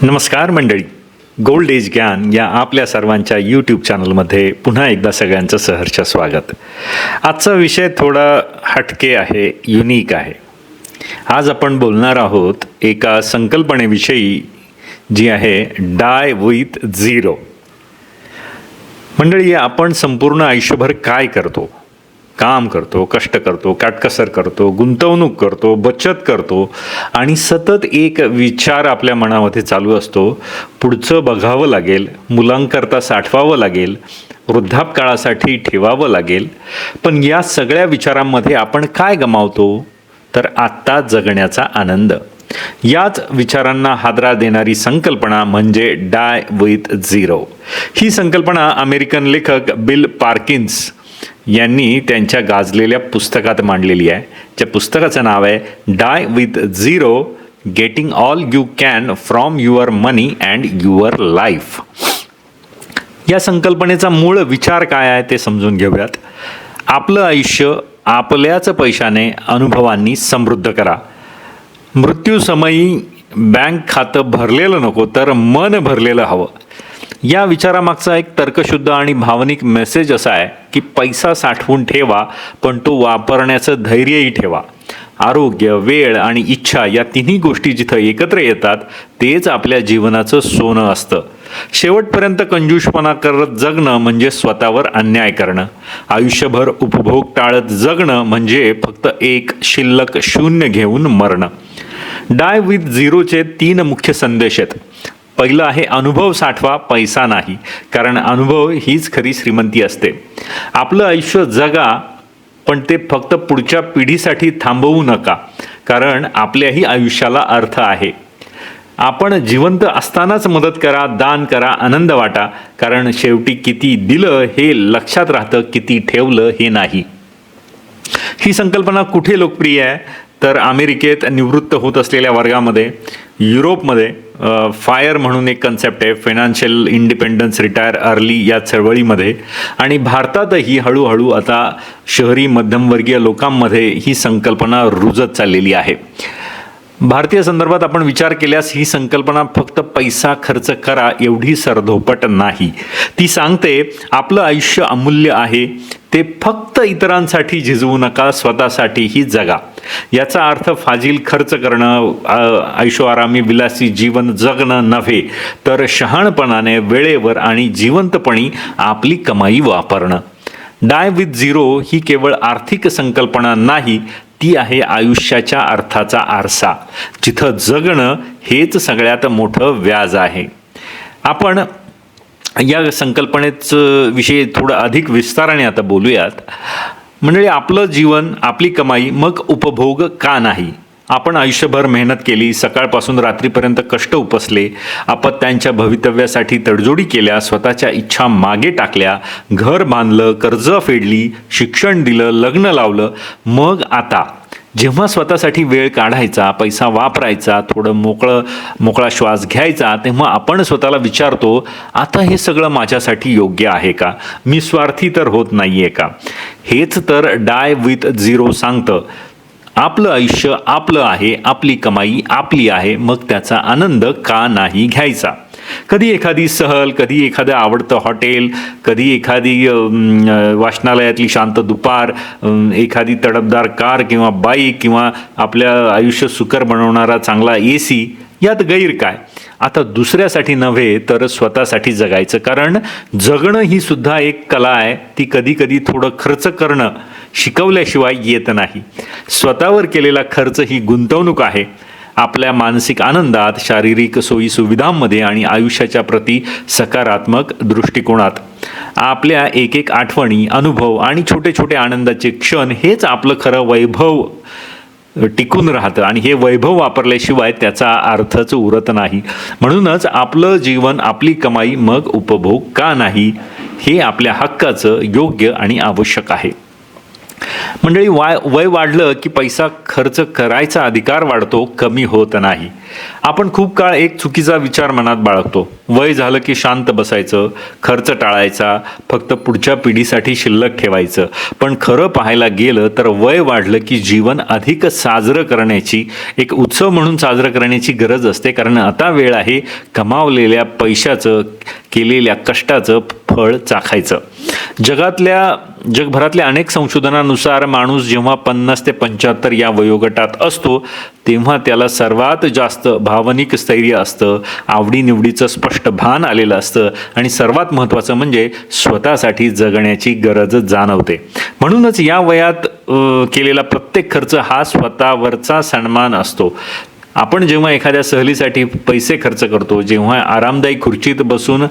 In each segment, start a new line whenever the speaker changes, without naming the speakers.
नमस्कार मंडळी. Gold age ज्ञान या आपल्या सर्वांच्या यूट्यूब चॅनलमध्ये पुन्हा एकदा सगळ्यांचं सहर्ष स्वागत. आजचा विषय थोडा हटके आहे युनिक आहे. आज आपण बोलणार आहोत एका संकल्पनेविषयी जी आहे डाय विथ झिरो मंडळी आपण संपूर्ण आयुष्यभर काय करतो? काम करतो कष्ट करतो काटकसर करतो गुंतवणूक करतो बचत करतो आणि सतत एक विचार आपल्या मनामध्ये चालू असतो पुढचं बघावं लागेल मुलांकरता साठवावं लागेल वृद्धापकाळासाठी ठेवावं लागेल. पण या सगळ्या विचारांमध्ये आपण काय गमावतो? तर आत्ता जगण्याचा आनंद. याच विचारांना हादरा देणारी संकल्पना म्हणजे डाय विथ झिरो ही संकल्पना अमेरिकन लेखक बिल पार्किन्स यांनी त्यांच्या गाजलेल्या पुस्तकात मांडलेली आहे. त्या पुस्तकाचं नाव आहे die with zero getting all you can from your money and your life या संकल्पनेचा मूळ विचार काय आहे ते समजून घेऊयात. आपलं आयुष्य आपल्याच पैशाने अनुभवांनी समृद्ध करा. मृत्यूसमयी बँक खातं भरलेलं नको तर मन भरलेलं हवं. या विचारामागचा एक तर्कशुद्ध आणि भावनिक मेसेज असा आहे की पैसा साठवून ठेवा पण तो वापरण्याचं धैर्यही ठेवा. आरोग्य वेळ आणि इच्छा या तिन्ही गोष्टी जिथं एकत्र येतात तेच आपल्या जीवनाचं सोनं असतं. शेवटपर्यंत कंजूषपणा करत जगणं म्हणजे स्वतःवर अन्याय करणं. आयुष्यभर उपभोग टाळत जगणं म्हणजे फक्त एक शिल्लक शून्य घेऊन मरणं. डाय विथ झिरोचे तीन मुख्य संदेश आहेत. पहिलं आहे अनुभव साठवा पैसा नाही. कारण अनुभव हीच खरी श्रीमंती असते. आपलं आयुष्य जगा पण ते फक्त पुढच्या पिढीसाठी थांबवू नका कारण आपल्याही आयुष्याला अर्थ आहे. आपण जिवंत असतानाच मदत करा दान करा आनंद वाटा कारण शेवटी किती दिलं हे लक्षात राहतं किती ठेवलं हे नाही. ही संकल्पना कुठे लोकप्रिय आहे? तर अमेरिकेत निवृत्त होत असलेल्या वर्गामध्ये युरोपमध्ये फायर म्हणून एक कन्सेप्ट आहे फायनान्शियल इंडिपेंडन्स रिटायर अर्ली या चळवळीमध्ये. आणि भारतातही हळूहळू आता शहरी मध्यमवर्गीय लोकांमध्ये ही संकल्पना रुजत चाललेली आहे. भारतीय संदर्भात आपण विचार केल्यास ही संकल्पना फक्त पैसा खर्च करा एवढी सरधोपट नाही. ती सांगते आपलं आयुष्य अमूल्य आहे ते फक्त इतरांसाठी झिजवू नका स्वतःसाठीही जगा. याचा अर्थ फाजील खर्च करणं ऐशोआरामी विलासी जीवन जगणं नव्हे तर शहाणपणाने वेळेवर आणि जिवंतपणी आपली कमाई वापरणं. डाय विथ झिरो ही केवळ आर्थिक संकल्पना नाही ती आहे आयुष्याच्या अर्थाचा आरसा. जिथं जगणं हेच सगळ्यात मोठं व्याज आहे. आपण या संकल्पनेच विषयी थोडं अधिक विस्ताराने आता बोलूयात. म्हणजे आपलं जीवन आपली कमाई मग उपभोग का नाही? आपण आयुष्यभर मेहनत केली सकाळपासून रात्रीपर्यंत कष्ट उपसले अपत्यांच्या भवितव्यासाठी तडजोडी केल्या स्वतःच्या इच्छा मागे टाकल्या घर बांधलं कर्ज फेडली शिक्षण दिलं लग्न लावलं मग आता? जेव्हा स्वतःसाठी वेळ काढायचा पैसा वापरायचा थोडं मोकळं मोकळा श्वास घ्यायचा तेव्हा आपण स्वतःला विचारतो आता हे सगळं माझ्यासाठी योग्य आहे का? मी स्वार्थी तर होत नाही आहे का? हेच तर डाय विथ झिरो सांगतं आपलं आयुष्य आपलं आहे आपली कमाई आपली आहे मग त्याचा आनंद का नाही घ्यायचा? कधी एखादी सहल कधी एखादं आवडतं हॉटेल कधी एखादी वाचनालयातली शांत दुपार एखादी तडपदार कार किंवा बाईक किंवा आपल्या आयुष्य सुकर बनवणारा चांगला ए सी यात गैर काय? आता दुसऱ्यासाठी नव्हे तर स्वतःसाठी जगायचं. कारण जगणं ही सुद्धा एक कला आहे. ती कधी कधी थोडं खर्च करणं शिकवल्याशिवाय येत नाही. स्वतःवर केलेला खर्च ही गुंतवणूक आहे. आपल्या मानसिक आनंदात शारीरिक सोयी सुविधांमध्ये आणि आयुष्याच्या प्रती सकारात्मक दृष्टिकोनात. आपल्या एक एक आठवणी अनुभव आणि छोटे छोटे आनंदाचे क्षण हेच आपलं खरं वैभव टिकून राहतं आणि हे वैभव वापरल्याशिवाय त्याचा अर्थच उरत नाही. म्हणूनच आपलं जीवन आपली कमाई मग उपभोग का नाही हे आपल्या हक्काचं योग्य आणि आवश्यक आहे. मंडळी वाय वय वाढलं की पैसा खर्च करायचा अधिकार वाढतो कमी होत नाही. आपण खूप काळ एक चुकीचा विचार मनात बाळगतो. वय झालं की शांत बसायचं खर्च टाळायचा फक्त पुढच्या पिढीसाठी शिल्लक ठेवायचं. पण खरं पाहायला गेलं तर वय वाढलं की जीवन अधिक साजरं करण्याची एक उत्सव म्हणून साजरं करण्याची गरज असते. कारण आता वेळ आहे कमावलेल्या पैशाचं केलेल्या कष्टाचं फळ चाखायचं. जगातल्या जगभरातल्या अनेक संशोधनानुसार माणूस जेव्हा पन्नास ते पंच्याहत्तर या वयोगटात असतो तेव्हा त्याला सर्वात जास्त भावनिक स्थैर्य असतं आवडीनिवडीचं स्पष्ट भान आलेलं असतं आणि सर्वात महत्त्वाचं म्हणजे स्वतःसाठी जगण्याची गरज जाणवते. म्हणूनच या वयात केलेला प्रत्येक खर्च हा स्वतःवरचा सन्मान असतो. आपण जेव्हा एखाद्या सहलीसाठी पैसे खर्च करतो जेव्हा आरामदायी खुर्चीत बसून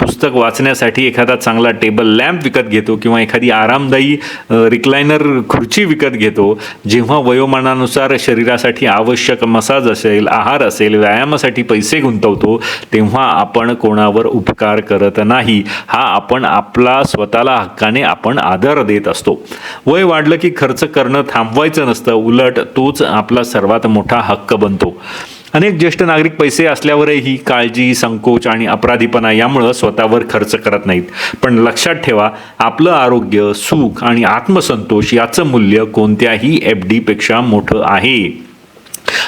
पुस्तक वाचण्यासाठी एखादा चांगला टेबल लॅम्प विकत घेतो किंवा एखादी आरामदायी रिक्लायनर खुर्ची विकत घेतो जेव्हा वयोमानानुसार शरीरासाठी आवश्यक मसाज असेल आहार असेल व्यायामासाठी पैसे गुंतवतो तेव्हा आपण कोणावर उपकार करत नाही. हा आपण आपला स्वतःला हक्काने आपण आदर देत असतो. वय वाढलं की खर्च करणं थांबवायचं नसतं. उलट तोच आपला सर्वात मोठा हक्क बनतो. अनेक ज्येष्ठ नागरिक पैसे असल्यावरही काळजी संकोच आणि अपराधीपणा यामुळं स्वतःवर खर्च करत नाहीत. पण लक्षात ठेवा आपलं आरोग्य सुख आणि आत्मसंतोष याचं मूल्य कोणत्याही एफ डीपेक्षा मोठं आहे.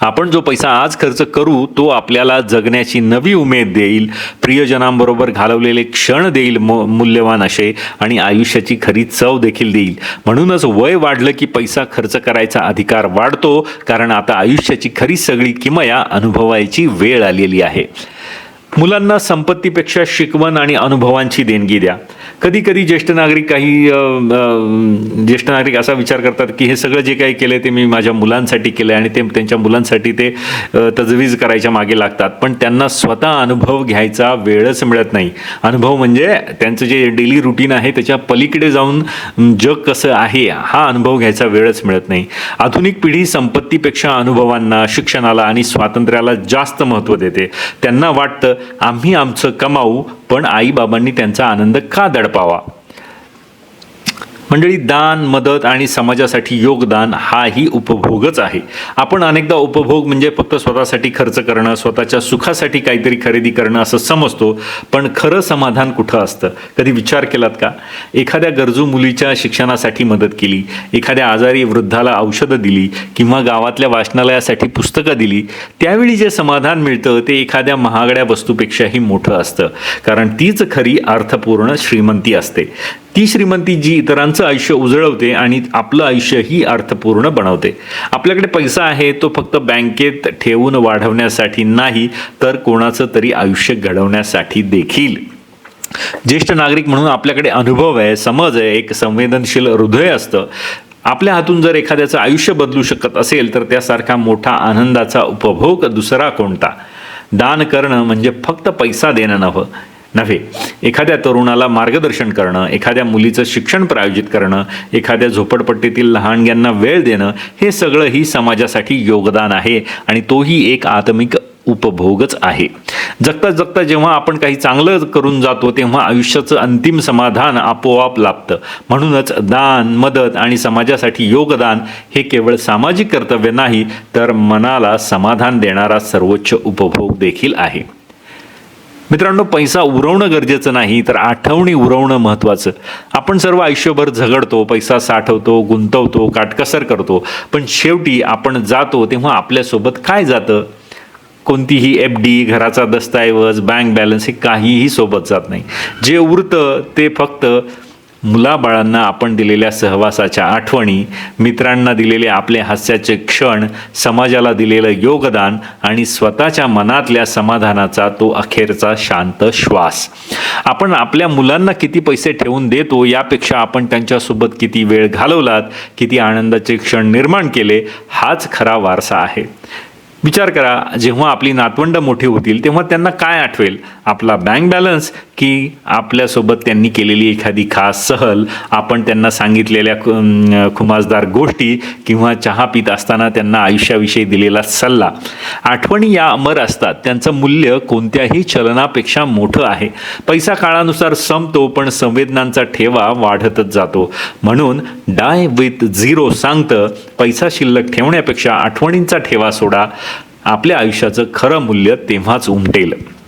आपण जो पैसा आज खर्च करू तो आपल्याला जगण्याची नवी उमेद देईल प्रियजनांबरोबर घालवलेले क्षण देईल मूल्यवान असे आणि आयुष्याची खरी चव देखील देईल. म्हणूनच वय वाढलं की पैसा खर्च करायचा अधिकार वाढतो कारण आता आयुष्याची खरी सगळी किमया अनुभवायची वेळ आलेली आहे. मुलांना संपत्तीपेक्षा शिकवण आणि अनुभवांची देणगी द्या. कधी कधी ज्येष्ठ नागरिक काही ज्येष्ठ नागरिक असा विचार करतात की हे सगळं जे काही केलं ते मी माझ्या मुलांसाठी केलं आणि ते त्यांच्या मुलांसाठी ते तजवीज करायच्या मागे लागतात. पण त्यांना स्वतः अनुभव घ्यायचा वेळच मिळत नाही. अनुभव म्हणजे त्यांचं जे डेली रुटीन आहे त्याच्या पलीकडे जाऊन जग कसं आहे हा अनुभव घ्यायचा वेळच मिळत नाही. आधुनिक पिढी संपत्तीपेक्षा अनुभवांना शिक्षणाला आणि स्वातंत्र्याला जास्त महत्त्व देते. त्यांना वाटतं आम्ही आमचं कमावू पण आईबाबांनी त्यांचा आनंद का दडपावा? मंडळी दान मदत आणि समाजासाठी योगदान हाही उपभोगच आहे. आपण अनेकदा उपभोग म्हणजे फक्त स्वतःसाठी खर्च करणं स्वतःच्या सुखासाठी काहीतरी खरेदी करणं असं समजतो पण खरं समाधान कुठं असतं? कधी विचार केलात का? एखाद्या गरजू मुलीच्या शिक्षणासाठी मदत केली एखाद्या आजारी वृद्धाला औषधं दिली किंवा गावातल्या वाचनालयासाठी पुस्तकं दिली त्यावेळी जे समाधान मिळतं ते एखाद्या महागड्या वस्तूपेक्षाही मोठं असतं. कारण तीच खरी अर्थपूर्ण श्रीमंती असते. ती श्रीमंती जी इतरांचं आयुष्य उजळवते आणि आपलं आयुष्यही अर्थपूर्ण बनवते. आपल्याकडे पैसा आहे तो फक्त बँकेत ठेवून वाढवण्यासाठी नाही तर कोणाचं तरी आयुष्य घडवण्यासाठी देखील. ज्येष्ठ नागरिक म्हणून आपल्याकडे अनुभव आहे समज आहे एक संवेदनशील हृदय असतं. आपल्या हातून जर एखाद्याचं आयुष्य बदलू शकत असेल तर त्यासारखा मोठा आनंदाचा उपभोग दुसरा कोणता? दान करणं म्हणजे फक्त पैसा देणं नव्हं. नव्हे. एखाद्या तरुणाला मार्गदर्शन करणं एखाद्या मुलीचं शिक्षण प्रायोजित करणं एखाद्या झोपडपट्टीतील लहानग्यांना वेळ देणं हे सगळं ही समाजासाठी योगदान आहे आणि तोही एक आत्मिक उपभोगच आहे. जगता जगता जेव्हा आपण काही चांगलं करून जातो तेव्हा आयुष्याचं अंतिम समाधान आपोआप लाभतं. म्हणूनच दान मदत आणि समाजासाठी योगदान हे केवळ सामाजिक कर्तव्य नाही तर मनाला समाधान देणारा सर्वोच्च उपभोग देखील आहे. मित्रांनो पैसा उरवणं गरजेचं नाही तर आठवणी उरवणं महत्त्वाचं आपण सर्व आयुष्यभर झगडतो पैसा साठवतो गुंतवतो काटकसर करतो पण शेवटी आपण जातो तेव्हा आपल्यासोबत काय जातं? कोणतीही एफ डी घराचा दस्तऐवज बँक बॅलन्स हे काहीही सोबत जात नाही. जे उरतं ते फक्त मुलाबाळांना आपण दिलेल्या सहवासाच्या आठवणी मित्रांना दिलेले आपले हास्याचे क्षण समाजाला दिलेलं योगदान आणि स्वतःच्या मनातल्या समाधानाचा तो अखेरचा शांत श्वास. आपण आपल्या मुलांना किती पैसे ठेवून देतो यापेक्षा आपण त्यांच्यासोबत किती वेळ घालवलात किती आनंदाचे क्षण निर्माण केले हाच खरा वारसा आहे. विचार करा जेव्हा आपली नातवंड मोठी होतील तेव्हा त्यांना काय आठवेल? आपला बँक बॅलन्स की आपल्यासोबत त्यांनी केलेली एखादी खास सहल आपण त्यांना सांगितलेल्या खुमासदार गोष्टी किंवा चहा पित असताना त्यांना आयुष्याविषयी दिलेला सल्ला. आठवणी या अमर असतात. त्यांचं मूल्य कोणत्याही चलनापेक्षा मोठं आहे. पैसा काळानुसार संपतो पण संवेदनांचा ठेवा वाढतच जातो. म्हणून डाय विथ झिरो सांगतं पैसा शिल्लक ठेवण्यापेक्षा आठवणींचा ठेवा सोडा. आपल्या आयुष्याचं खरं मूल्य तेव्हाच उमटेल.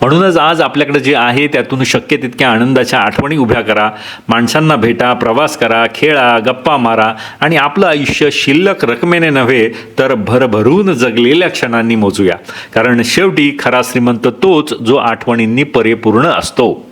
म्हणूनच आज आपल्याकडे जे आहे त्यातून शक्य तितक्या आनंदाच्या आठवणी उभ्या करा. माणसांना भेटा प्रवास करा खेळा गप्पा मारा आणि आपलं आयुष्य शिल्लक रकमेने नव्हे तर भरभरून जगलेल्या क्षणांनी मोजूया. कारण शेवटी खरा श्रीमंत तोच जो आठवणींनी परिपूर्ण असतो.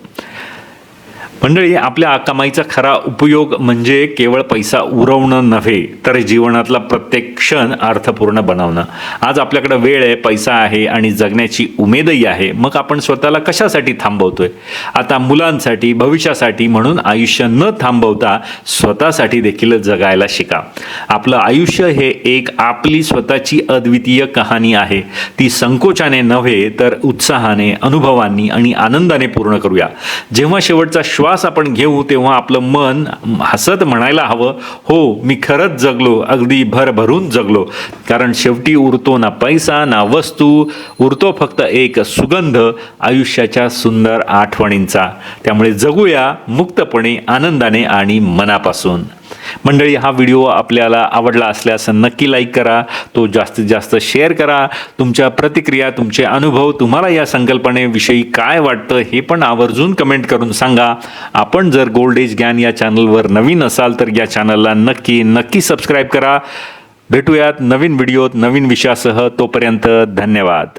मंडळी आपल्या कमाईचा खरा उपयोग म्हणजे केवळ पैसा उरवणं नव्हे तर जीवनातला प्रत्येक क्षण अर्थपूर्ण बनवणं. आज आपल्याकडे वेळ आहे पैसा आहे आणि जगण्याची उमेदही आहे. मग आपण स्वतःला कशासाठी थांबवतोय? आता मुलांसाठी भविष्यासाठी म्हणून आयुष्य न थांबवता स्वतःसाठी देखील जगायला शिका. आपलं आयुष्य हे एक आपली स्वतःची अद्वितीय कहाणी आहे. ती संकोचाने नव्हे तर उत्साहाने अनुभवांनी आणि आनंदाने पूर्ण करूया. जेव्हा शेवटचा श्वास आपण घेऊ तेव्हा आपलं मन हसत म्हणायला हवं हो मी खरंच जगलो अगदी भरभरून जगलो. कारण शेवटी उरतो ना पैसा ना वस्तू उरतो फक्त एक सुगंध आयुष्याच्या सुंदर आठवणींचा. त्यामुळे जगूया मुक्तपणे आनंदाने आणि मनापासून. मंडळी हा व्हिडिओ आपल्याला आवडला असल्यास नक्की लाईक करा तो जास्तीत जास्त शेअर करा. तुमच्या प्रतिक्रिया तुमचे अनुभव तुम्हाला या संकल्पनेविषयी काय वाटतं हे पण आवर्जून कमेंट करून सांगा. आपण जर गोल्ड एज ज्ञान या चॅनलवर नवीन असाल तर या चॅनलला नक्की नक्की सबस्क्राईब करा. भेटूयात नवीन व्हिडिओत नवीन विषयासह. तोपर्यंत धन्यवाद.